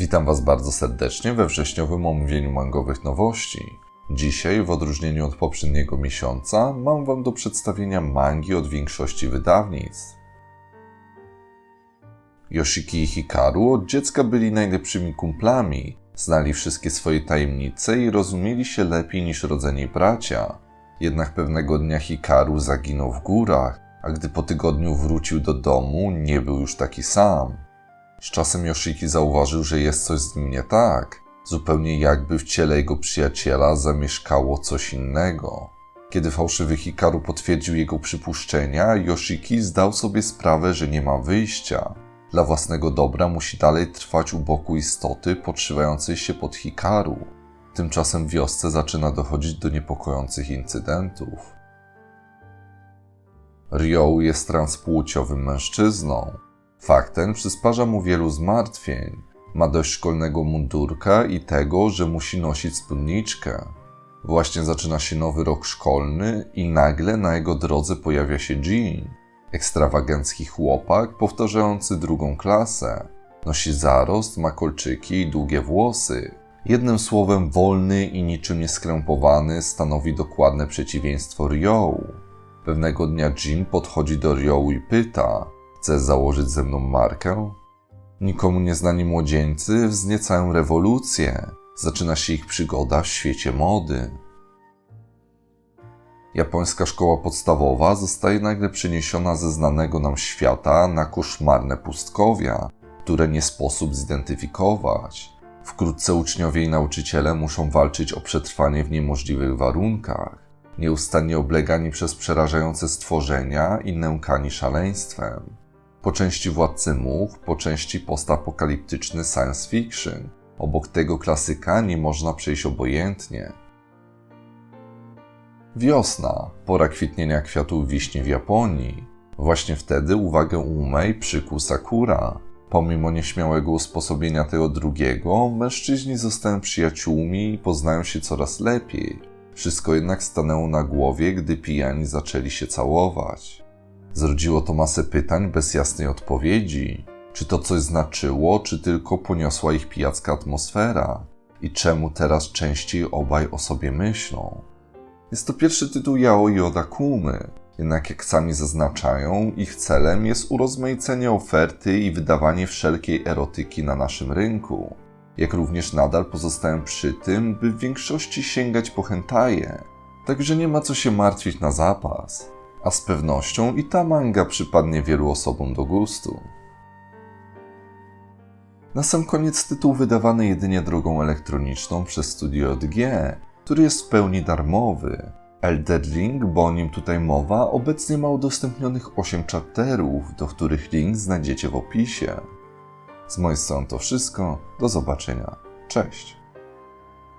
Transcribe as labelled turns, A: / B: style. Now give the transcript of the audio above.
A: Witam Was bardzo serdecznie we wrześniowym omówieniu mangowych nowości. Dzisiaj, w odróżnieniu od poprzedniego miesiąca, mam Wam do przedstawienia mangi od większości wydawnictw. Yoshiki i Hikaru od dziecka byli najlepszymi kumplami, znali wszystkie swoje tajemnice i rozumieli się lepiej niż rodzeni bracia. Jednak pewnego dnia Hikaru zaginął w górach, a gdy po tygodniu wrócił do domu, nie był już taki sam. Z czasem Yoshiki zauważył, że jest coś z nim nie tak, zupełnie jakby w ciele jego przyjaciela zamieszkało coś innego. Kiedy fałszywy Hikaru potwierdził jego przypuszczenia, Yoshiki zdał sobie sprawę, że nie ma wyjścia. Dla własnego dobra musi dalej trwać u boku istoty podszywającej się pod Hikaru. Tymczasem w wiosce zaczyna dochodzić do niepokojących incydentów. Ryo jest transpłciowym mężczyzną. Fakt ten przysparza mu wielu zmartwień. Ma dość szkolnego mundurka i tego, że musi nosić spódniczkę. Właśnie zaczyna się nowy rok szkolny i nagle na jego drodze pojawia się Jean. Ekstrawagancki chłopak powtarzający drugą klasę. Nosi zarost, ma kolczyki i długie włosy. Jednym słowem wolny i niczym nieskrępowany stanowi dokładne przeciwieństwo Ryo. Pewnego dnia Jin podchodzi do Ryo i pyta: Chcesz założyć ze mną markę? Nikomu nieznani młodzieńcy wzniecają rewolucję. Zaczyna się ich przygoda w świecie mody. Japońska szkoła podstawowa zostaje nagle przeniesiona ze znanego nam świata na koszmarne pustkowia, które nie sposób zidentyfikować. Wkrótce uczniowie i nauczyciele muszą walczyć o przetrwanie w niemożliwych warunkach, nieustannie oblegani przez przerażające stworzenia i nękani szaleństwem. Po części władcy much, po części postapokaliptyczny science fiction. Obok tego klasyka nie można przejść obojętnie. Wiosna, pora kwitnienia kwiatów wiśni w Japonii. Właśnie wtedy uwagę Umei przykuł Sakura. Pomimo nieśmiałego usposobienia tego drugiego, mężczyźni zostają przyjaciółmi i poznają się coraz lepiej. Wszystko jednak stanęło na głowie, gdy pijani zaczęli się całować. Zrodziło to masę pytań bez jasnej odpowiedzi. Czy to coś znaczyło, czy tylko poniosła ich pijacka atmosfera? I czemu teraz częściej obaj o sobie myślą? Jest to pierwszy tytuł Yaoi Oda Kumy, jednak jak sami zaznaczają, ich celem jest urozmaicenie oferty i wydawanie wszelkiej erotyki na naszym rynku. Jak również nadal pozostają przy tym, by w większości sięgać po hentaje. Także nie ma co się martwić na zapas. A z pewnością i ta manga przypadnie wielu osobom do gustu. Na sam koniec tytuł wydawany jedynie drogą elektroniczną przez Studio DG, który jest w pełni darmowy. Elder Ring, bo o nim tutaj mowa, obecnie ma udostępnionych 8 chapterów, do których link znajdziecie w opisie. Z mojej strony to wszystko. Do zobaczenia. Cześć.